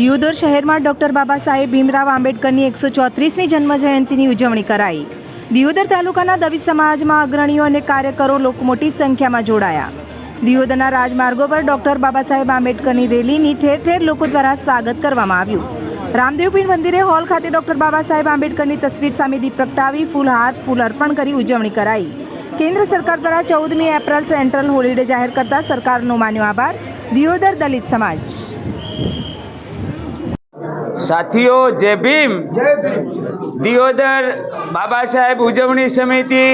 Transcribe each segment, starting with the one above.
દિયોદર શહેરમાં ડૉક્ટર બાબા સાહેબ ભીમરાવ આંબેડકરની એકસો ચોત્રીસમી જન્મજયંતિની ઉજવણી કરાઈ. દિયોદર તાલુકાના દલિત સમાજમાં અગ્રણીઓ અને કાર્યકરો લોકો મોટી સંખ્યામાં જોડાયા. દિયોદરના રાજમાર્ગો પર ડૉક્ટર બાબા સાહેબ આંબેડકરની રેલીની ઠેર ઠેર લોકો દ્વારા સ્વાગત કરવામાં આવ્યું. રામદેવપીર મંદિરે હોલ ખાતે ડૉક્ટર બાબા સાહેબ આંબેડકરની તસવીર સામે દીપ પ્રગટાવી ફૂલહાર ફૂલ અર્પણ કરી ઉજવણી કરાઈ. કેન્દ્ર સરકાર દ્વારા ચૌદમી એપ્રિલ સેન્ટ્રલ હોલિડે જાહેર કરતા સરકારનો માન્યો આભાર. દિયોદર દલિત સમાજ. સાથીઓ જય ભીમ. દિયોદર બાબા સાહેબ ઉજવણી સમિતિ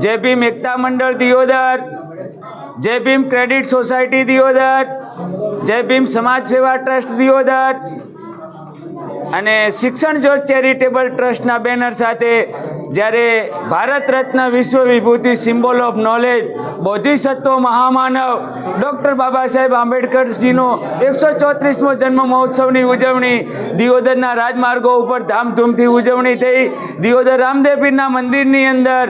જય ભીમ એકતા મંડળ દિયોદર જય ભીમ ક્રેડિટ સોસાયટી દિયોદર જય ભીમ સમાજ સેવા ટ્રસ્ટ દિયોદર અને શિક્ષણ જ્યોત ચેરિટેબલ ટ્રસ્ટના બેનર સાથે જ્યારે ભારત રત્ન વિશ્વ વિભૂતિ સિમ્બોલ ઓફ નોલેજ બોધિસત્વ મહામાનવ ડૉક્ટર બાબા સાહેબ આંબેડકરજીનો એકસો ચોત્રીસમો જન્મ મહોત્સવની ઉજવણી. દિયોદરના રાજમાર્ગો ઉપર ધામધૂમથી ઉજવણી થઈ. દિયોદર રામદેવપીરના મંદિરની અંદર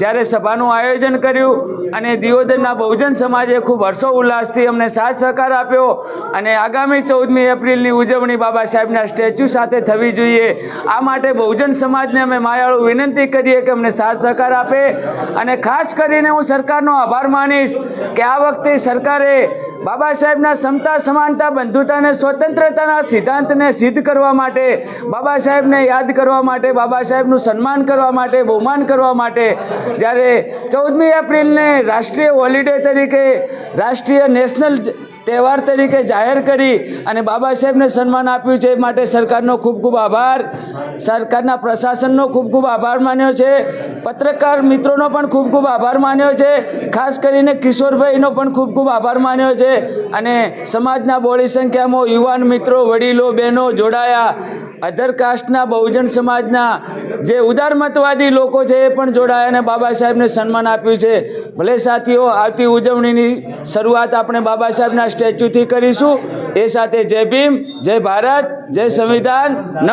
જ્યારે સભાનું આયોજન કર્યું અને દિયોદરના બહુજન સમાજે ખૂબ હર્ષો ઉલ્લાસથી અમને સાથ સહકાર આપ્યો અને આગામી ચૌદમી એપ્રિલની ઉજવણી બાબા સાહેબના સ્ટેચ્યુ સાથે થવી જોઈએ. આ માટે બહુજન સમાજને અમે માયાળુ વિનંતી કરીએ કે અમને સાથ સહકાર આપે અને ખાસ કરીને હું સરકારનો આભાર માનીશ કે આ વખતે સરકારે બાબા સાહેબના સમતા, સમાનતા બંધુતા અને સ્વતંત્રતાના સિદ્ધાંતને સિદ્ધ કરવા માટે, બાબા સાહેબને યાદ કરવા માટે, બાબા સાહેબનું સન્માન કરવા માટે, બહુમાન કરવા માટે, જ્યારે ચૌદમી એપ્રિલને રાષ્ટ્રીય હોલિડે તરીકે રાષ્ટ્રીય નેશનલ તહેવાર તરીકે જાહેર કરી અને બાબા સાહેબને સન્માન આપ્યું છે. એ માટે સરકારનો ખૂબ ખૂબ આભાર. સરકારના પ્રશાસનનો ખૂબ ખૂબ આભાર માન્યો છે. પત્રકાર મિત્રોનો પણ ખૂબ ખૂબ આભાર માન્યો છે. ખાસ કરીને કિશોરભાઈનો પણ ખૂબ ખૂબ આભાર માન્યો છે. અને સમાજના બોળી સંખ્યામાં યુવાન મિત્રો, વડીલો, બહેનો જોડાયા. અધર કાસ્ટના બહુજન સમાજના જે ઉદારમતવાદી લોકો છે એ પણ જોડાયા અને બાબા સાહેબને સન્માન આપ્યું છે. ભલે સાથીઓ, આવતી ઉજવણીની શરૂઆત આપણે બાબા સાહેબના સ્ટેચ્યુથી કરીશું. એ સાથે જય ભીમ, જય ભારત, જય સંવિધાન.